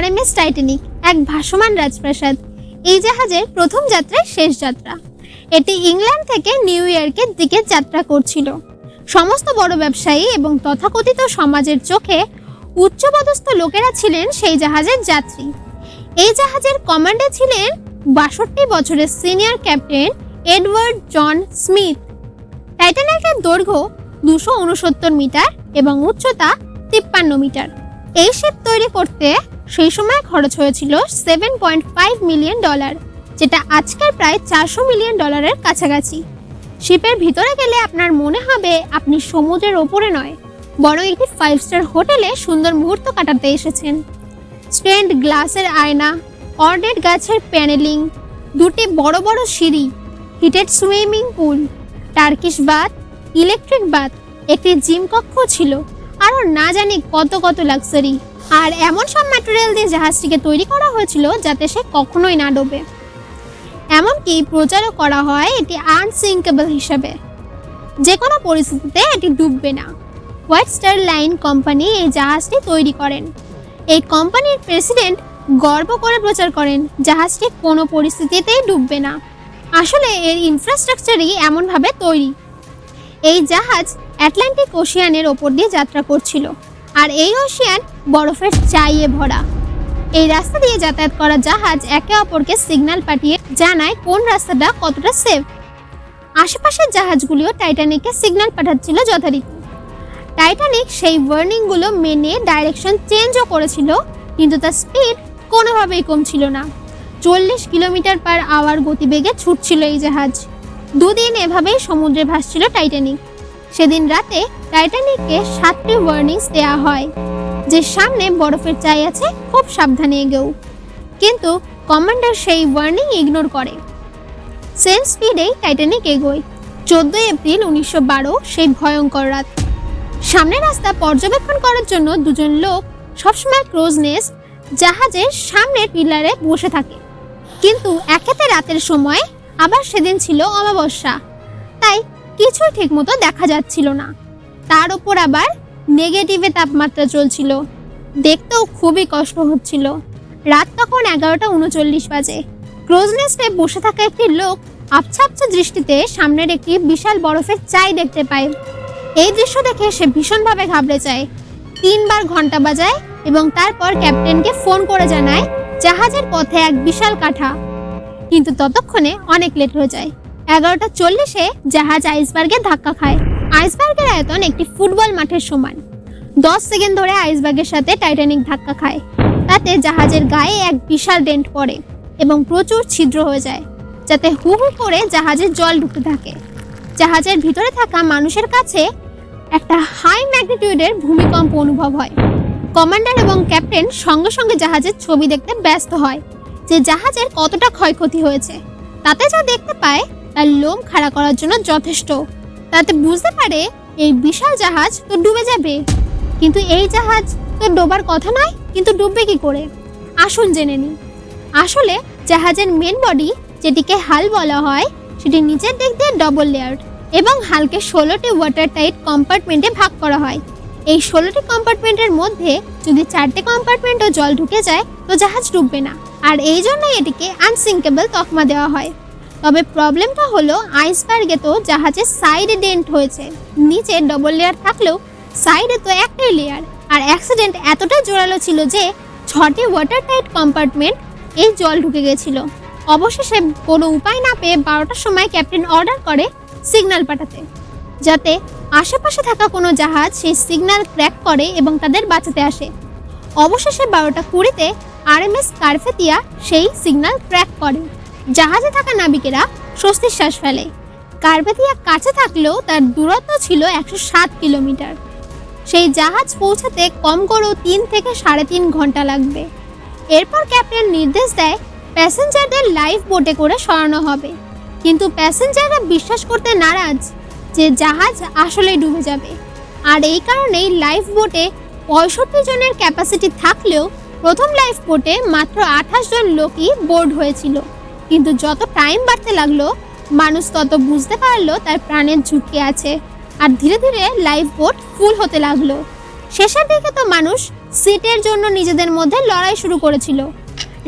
RMS Titanic এক ভাসমান রাজপ্রাসাদ। এই জাহাজের প্রথম যাত্রায় শেষ যাত্রা। এটি ইংল্যান্ড থেকে নিউ ইয়র্কের দিকে যাত্রা করছিল। সমস্ত বড় ব্যবসায়ী এবং তথাকথিত সমাজের চোখে উচ্চপদস্থ লোকেরা ছিলেন সেই জাহাজের যাত্রী। এই জাহাজের কমান্ডে ছিলেন বাষট্টি বছরের senior captain Edward John Smith. টাইটানিকের দৈর্ঘ্য দুশো উনসত্তর মিটার এবং উচ্চতা তিপ্পান্ন মিটার। এই শিপ তৈরি করতে সেই সময় খরচ হয়েছিল seven point five million dollar যেটা আজকের প্রায় চারশো মিলিয়ন ডলারের কাছাকাছি। শিপের ভিতরে গেলে আপনার মনে হবে আপনি সমুদ্রের ওপরে নয়, বরং একটি ফাইভ স্টার হোটেলে সুন্দর মুহূর্ত কাটাতে এসেছেন। স্টেন্ড গ্লাসের আয়না, অর্ডেড গাছের প্যানেলিং, দুটি বড় বড় সিঁড়ি heated swimming pool Turkish bath electric bath একটি জিম কক্ষ ছিল। আরও না জানি কত কত লাক্সারি আর এমন সব ম্যাটেরিয়াল দিয়ে জাহাজটিকে তৈরি করা হয়েছিল যাতে সে কখনোই না ডোবে। এমনকি প্রচারও করা হয় এটি আনসিঙ্কেবল হিসেবে। যে কোনো পরিস্থিতিতে এটি ডুববে না। হোয়াইট স্টার লাইন কোম্পানি এই জাহাজটি তৈরি করেন। এই কোম্পানির প্রেসিডেন্ট গর্ব করে প্রচার করেন, জাহাজটি কোনো পরিস্থিতিতেই ডুববে না। আসলে এর ইনফ্রাস্ট্রাকচারই এমনভাবে তৈরি। এই জাহাজ অ্যাটলান্টিক ওশিয়ানের ওপর দিয়ে যাত্রা করছিল। আর এই ওশিয়ান বরফের চাইয়ে ভরা। এই রাস্তা দিয়ে যাতায়াত করা জাহাজ একে অপরকে সিগন্যাল পাঠিয়ে জানায় কোন রাস্তাটা কতটা সেফ। আশেপাশের জাহাজগুলিও টাইটানিককে সিগন্যাল পাঠাচ্ছিল যথারীতি। টাইটানিক সেই ওয়ার্নিংগুলো মেনে ডাইরেকশন চেঞ্জও করেছিল, কিন্তু তার স্পিড কোনোভাবেই কমছিল না। চল্লিশ কিলোমিটার পার আওয়ার গতিবেগে ছুটছিল এই জাহাজ। দুদিন এভাবেই সমুদ্রে ভাসছিল টাইটানিক। সেদিন রাতে টাইটানিককে সাতটি ওয়ার্নিংস দেওয়া হয়। যে সামনে বরফের চাই আছে, খুব সাবধানে এগেও। কিন্তু কমান্ডার সেই ওয়ার্নিং ইগনোর করে। সেম স্পিডেই টাইটানিক এগোয়। চোদ্দোই এপ্রিল উনিশশো বারো, সেই ভয়ঙ্কর রাত। সামনের রাস্তা পর্যবেক্ষণ করার জন্য দুজন লোক সবসময় ক্রোজনেস জাহাজের সামনের পিলারে বসে থাকে। কিন্তু একেতে রাতের সময় আবার সেদিন ছিল অমাবস্যা। তাই কিছুই ঠিকমতো দেখা যাচ্ছিল না। তার উপর আবার নেগেটিভে তাপমাত্রা চলছিল। দেখতেও খুবই কষ্ট হচ্ছিল। রাত তখন এগারোটা উনচল্লিশ বাজে। ক্রোজনেস্টে বসে থাকা একটি লোক আবছা আবছা দৃষ্টিতে সামনের একটি বিশাল বরফের চাই দেখতে পায়। এই দৃশ্য দেখে সে ভীষণভাবে ঘাবড়ে যায়। তিনবার ঘণ্টা বাজায় এবং তারপর ক্যাপ্টেনকে ফোন করে জানায়, জাহাজের পথে এক বিশাল কাঠা। কিন্তু ততক্ষণে অনেক লেট হয়ে যায়। এগারোটা চল্লিশে জাহাজ আইসবার্গে ধাক্কা খায়। আইসবার্গের আয়তন একটি ফুটবল মাঠের সমান। দশ সেকেন্ড ধরে আইসবার্গের সাথে টাইটানিক ধাক্কা খায়। তাতে জাহাজের গায়ে এক বিশাল ডেন্ট পড়ে এবং প্রচুর ছিদ্র হয়ে যায়, যাতে হু হু করে জাহাজের জল ঢুকতে থাকে। জাহাজের ভিতরে থাকা মানুষের কাছে একটা হাই ম্যাগনিটিউডের ভূমিকম্প অনুভব হয়। কমান্ডার এবং ক্যাপ্টেন সঙ্গে সঙ্গে জাহাজের ছবি দেখতে ব্যস্ত হয় যে জাহাজের কতটা ক্ষয়ক্ষতি হয়েছে। তাতে যা দেখতে পায় তার লোম খাড়া করার জন্য যথেষ্ট। তাতে বুঝতে পারে এই বিশাল জাহাজ তো ডুবে যাবে। কিন্তু এই জাহাজ তো ডোবার কথা নয়, কিন্তু ডুববে কি করে? আসুন জেনে নিই। আসলে জাহাজের মেন বডি যেটিকে হাল বলা হয়, সেটি নিচের দিক দিয়ে ডবল লেয়ার এবং হালকে ষোলোটি ওয়াটার টাইট কম্পার্টমেন্টে ভাগ করা হয়। এই ষোলোটি কম্পার্টমেন্টের মধ্যে যদি চারটে কম্পার্টমেন্টও জল ঢুকে যায়, তো জাহাজ ডুববে না। আর এই জন্যই এটিকে আনসিঙ্কেবল তকমা দেওয়া হয়। তবে প্রবলেমটা হলো আইসবার্গে তো জাহাজের সাইডে ডেন্ট হয়েছে। নিচে ডবল লেয়ার থাকলেও সাইডে তো একটাই লেয়ার আর অ্যাক্সিডেন্ট এতটাই জোরালো ছিল যে ছটি ওয়াটার টাইট কম্পার্টমেন্ট এই জল ঢুকে গেছিল। অবশেষে কোনো উপায় না পেয়ে বারোটার সময় ক্যাপ্টেন অর্ডার করে সিগন্যাল পাঠাতে। যাতে আশেপাশে থাকা কোনো জাহাজ সেই সিগন্যাল ক্র্যাক করে এবং তাদের বাঁচাতে আসে। অবশেষে বারোটা কুড়িতে আরএমএস কারফেতিয়া সেই সিগন্যাল ক্র্যাক করে। জাহাজে থাকা নাবিকেরা স্বস্তির শ্বাস ফেলে। কারভেতিয়া কাছে থাকলেও তার দূরত্ব ছিল একশো সাত কিলোমিটার। সেই জাহাজ পৌঁছাতে কম করেও তিন থেকে সাড়ে তিন ঘণ্টা লাগবে। এরপর ক্যাপ্টেন নির্দেশ দেয় প্যাসেঞ্জারদের লাইফ বোটে করে সরানো হবে। কিন্তু প্যাসেঞ্জাররা বিশ্বাস করতে নারাজ যে জাহাজ আসলেই ডুবে যাবে। আর এই কারণেই লাইফ বোটে পঁয়ষট্টি জনের ক্যাপাসিটি থাকলেও প্রথম লাইফ বোটে মাত্র আঠাশ জন লোকই বোর্ড হয়েছিল। কিন্তু যত টাইম বাড়তে লাগল, মানুষ তত বুঝতে পারল তার প্রাণের ঝুঁকি আছে। আর ধীরে ধীরে লাইফ বোট ফুল হতে লাগল। শেষের দিকে তো মানুষ সিটের জন্য নিজেদের মধ্যে লড়াই শুরু করেছিল।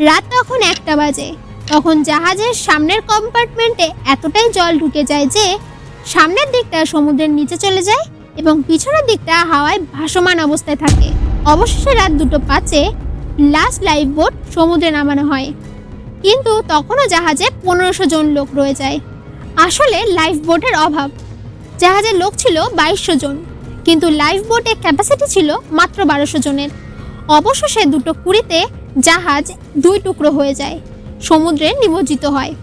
রাত তখন একটা বাজে। তখন জাহাজের সামনের কম্পার্টমেন্টে এতটাই জল ঢুকে যায় যে, সামনের দিকটা সমুদ্রের নিচে চলে যায় এবং পিছনের দিকটা হাওয়ায় ভাসমান অবস্থায় থাকে। অবশেষে রাত দুটো পাঁচে লাস্ট লাইফ বোট সমুদ্রে নামানো হয়। কিন্তু তখনও জাহাজে পনেরোশো জন লোক রয়ে যায়। আসলে লাইফ বোটের অভাব। জাহাজের লোক ছিল বাইশশো জন, কিন্তু লাইফ বোটের ক্যাপাসিটি ছিল মাত্র বারোশো জনের। অবশেষে দুটো কুড়িতে জাহাজ দুই টুকরো হয়ে যায়, সমুদ্রে নিমজ্জিত হয়।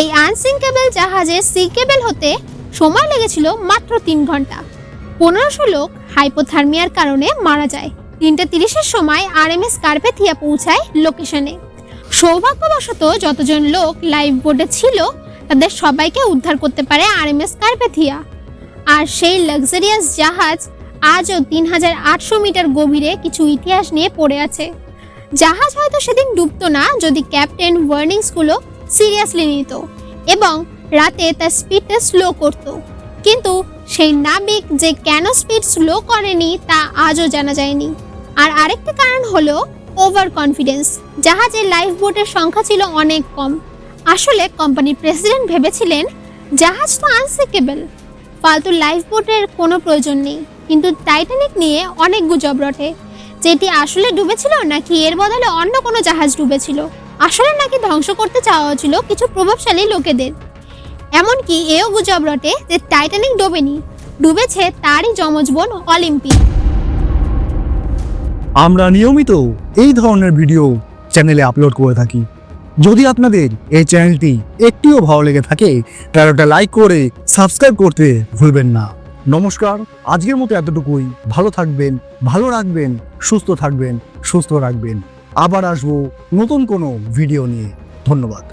এই আনসিঙ্কেবল জাহাজে সিঙ্কেবল হতে সময় লেগেছিল মাত্র তিন ঘণ্টা। পনেরোশো লোক হাইপোথার্মিয়ার কারণে মারা যায়। তিনটে তিরিশের সময় আর এম এস কার্পেথিয়া পৌঁছায় লোকেশনে। সৌভাগ্যবশত যতজন লোক লাইফ বোটে ছিল, তাদের সবাইকে উদ্ধার করতে পারে আর এম এস কার্পেথিয়া। আর সেই লাক্সারিয়াস জাহাজ আজও তিন হাজার আটশো মিটার গভীরে কিছু ইতিহাস নিয়ে পড়ে আছে। জাহাজ হয়তো সেদিন ডুবতো না, যদি ক্যাপ্টেন ওয়ার্নিংসগুলো সিরিয়াসলি নিত এবং রাতে তার স্পিডটা স্লো করত। কিন্তু সেই নাবিক যে কেন স্পিড স্লো করেনি তা আজও জানা যায়নি। আর আরেকটি কারণ হলো ওভার কনফিডেন্স জাহাজের লাইফ বোটের সংখ্যা ছিল অনেক কম। আসলে কোম্পানির প্রেসিডেন্ট ভেবেছিলেন জাহাজ তো আনসিকেবল ফালতু লাইফ বোটের কোনো প্রয়োজন নেই, কিন্তু টাইটানিক নিয়ে অনেক গুজব রটে। যেটি আসলে ডুবেছিল নাকি এর বদলে অন্য কোনো জাহাজ ডুবেছিল? আসলে নাকি ধ্বংস করতে চাওয়া হয়েছিল কিছু প্রভাবশালী লোকেদের। এমনকি এও গুজব রটে যে টাইটানিক ডোবেনি, ডুবেছে তারই যমজ বোন অলিম্পিক আমরা নিয়মিত এই ধরনের ভিডিও চ্যানেলে আপলোড করে থাকি। যদি আপনাদের এই চ্যানেলটি একটিও ভালো লেগে থাকে, তাহলে ওটা লাইক করে সাবস্ক্রাইব করতে ভুলবেন না। নমস্কার, আজকের মতো এতটুকুই। ভালো থাকবেন, ভালো রাখবেন, সুস্থ থাকবেন, সুস্থ রাখবেন। আবার আসব নতুন কোনো ভিডিও নিয়ে। ধন্যবাদ।